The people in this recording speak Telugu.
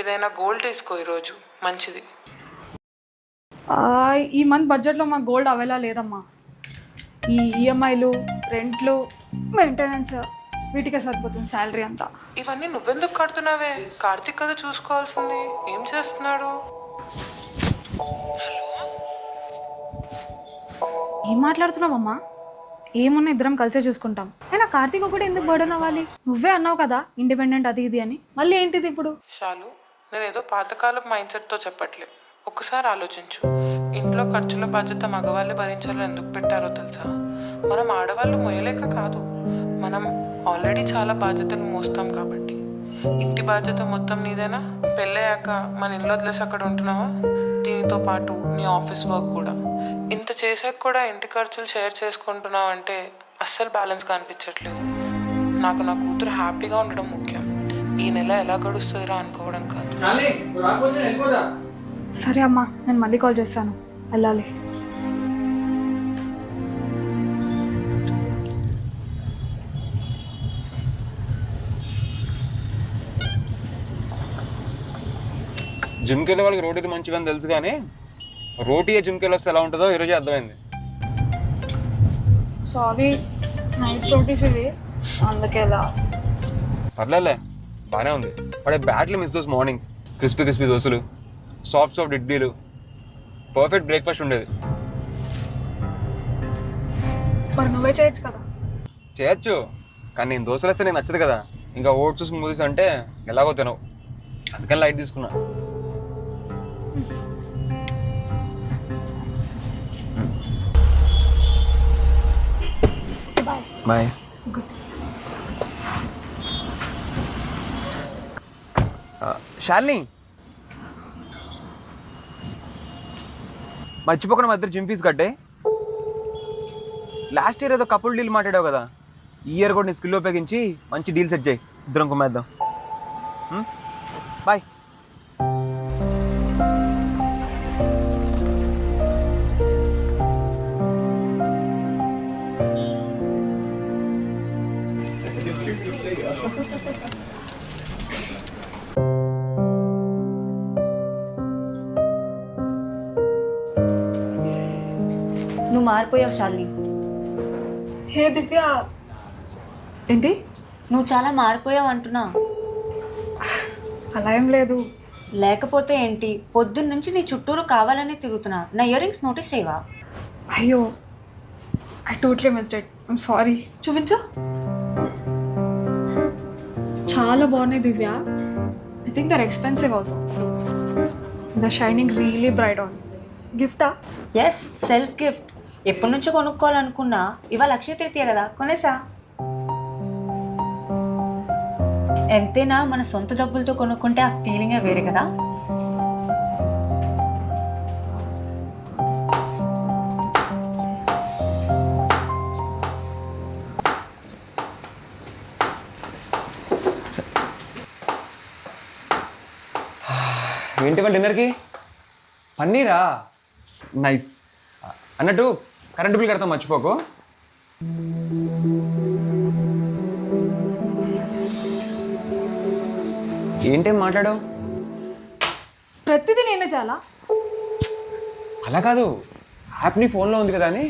ఏదైనా గోల్డ్ తీసుకో ఈరోజు. మంచిది. ఈ మంత్ బడ్జెట్లో మాకు గోల్డ్ అవైలా లేదమ్మా. ఈ ఈఎంఐలు రెంట్లు మెయింటెనెన్స్ వీటికే సరిపోతుంది శాలరీ అంతా. ఇవన్నీ నువ్వెందుకు కడుతున్నావే? కార్తీక్ కదా చూసుకోవాల్సింది. ఏం చేస్తున్నాడు? ఏం మాట్లాడుతున్నావమ్మా? ఏమున్నా ఇద్దరం కలిసే చూసుకుంటాం. అయినా కార్తీక్ ఒకటి ఎందుకు బర్డన్ అవ్వాలి? నువ్వే అన్నావు కదా ఇండిపెండెంట్ అది ఇది అని. మళ్ళీ ఏంటిది ఇప్పుడు? షాలు నేను ఏదో పాతకాలపు మైండ్ సెట్తో చెప్పట్లే. ఒక్కసారి ఆలోచించు. ఇంట్లో ఖర్చుల బాధ్యత మగవాళ్ళు భరించాలని ఎందుకు పెట్టారో తెలుసా? మనం ఆడవాళ్ళు మొయ్యలేక కాదు. మనం ఆల్రెడీ చాలా బాధ్యతలు మోస్తాం కాబట్టి. ఇంటి బాధ్యత మొత్తం నీదేనా? పెళ్ళయ్యాక మన ఇల్లు వదిలేసి అక్కడ ఉంటున్నావా? దీనితో పాటు నీ ఆఫీస్ వర్క్ కూడా. ఇంత చేసాక కూడా ఇంటి ఖర్చులు షేర్ చేసుకుంటున్నావు అంటే అస్సలు బ్యాలెన్స్ కనిపించట్లేదు నాకు నా కూతురు హ్యాపీగా ఉండడం ముఖ్యం. ఈ నెల ఎలా గడుస్తుందిరా అనుకోవడం కాదు. సరే అమ్మా నేను మళ్ళీ కాల్ చేస్తాను. వెళ్ళాలి. జిమ్కి వెళ్ళే వాళ్ళకి రోటీలు మంచివని తెలుసు కానీ రోటీ జిమ్కి వెళ్ళి వస్తే ఎలా ఉంటుందో ఈరోజు అర్థమైంది. సారీ నైట్ రోటీస్ ఇవి అందుకే ఇలా పర్లేదులే. బాగానే ఉంది. But badly miss those mornings crispy crispy దోశలు సాఫ్ట్ సాఫ్ట్ ఇడ్లీలు. పర్ఫెక్ట్ బ్రేక్ఫాస్ట్ ఉండేది. మరి నువ్వే చేయొచ్చు కదా? చేయొచ్చు. కానీ నేను దోశలు వేస్తే నేను నచ్చదు కదా. ఇంకా ఓట్స్ స్మూదీస్ అంటే ఎలాగో తినవు. అందుకని లైట్ తీసుకున్నా. బాయ్. శాలిని మర్చిపోకుండా మా ఇద్దరు జిమ్ ఫీజు కట్టే. లాస్ట్ ఇయర్ ఏదో కపుల్ డీల్ మాట్లాడావు కదా. ఈ ఇయర్ కూడా నీ స్కిల్ ఉపయోగించి మంచి డీల్ సెట్ చేయి. ఇద్దరం కుమ్మేద్దాం. బాయ్ నువ్వు మారిపోయావు షాలిని హే దివ్య. ఏంటి? నువ్వు చాలా మారిపోయావు అంటున్నా. అలా ఏం లేదు. లేకపోతే ఏంటి? పొద్దున్న నుంచి నీ చుట్టూరు కావాలని తిరుగుతున్నా. నా ఇయర్ రింగ్స్ నోటీస్ చేయవా? అయ్యో I totally mistake I'm sorry చూపించు. చాలా బాగున్నాయి Divya. I think they're expensive also the shining really bright on గిఫ్టా yes self gift ఎప్పటి నుంచో కొనుక్కోవాలనుకున్నా ఇవాళ అక్షయ తృతీయ కదా కొనేసా? ఎంతైనా మన సొంత డబ్బులతో కొనుక్కుంటే ఆ ఫీలింగే వేరే కదా? ఏంటి డిన్నర్కి పన్నీరా? నైస్. అన్నట్టు కరెంట్ బిల్ కడతాం మర్చిపోకు. ఏంటేం మాట్లాడావు? ప్రతిదీ నేనే చాలా అలా కాదు. యాప్ నీ ఫోన్లో ఉంది కదా అని.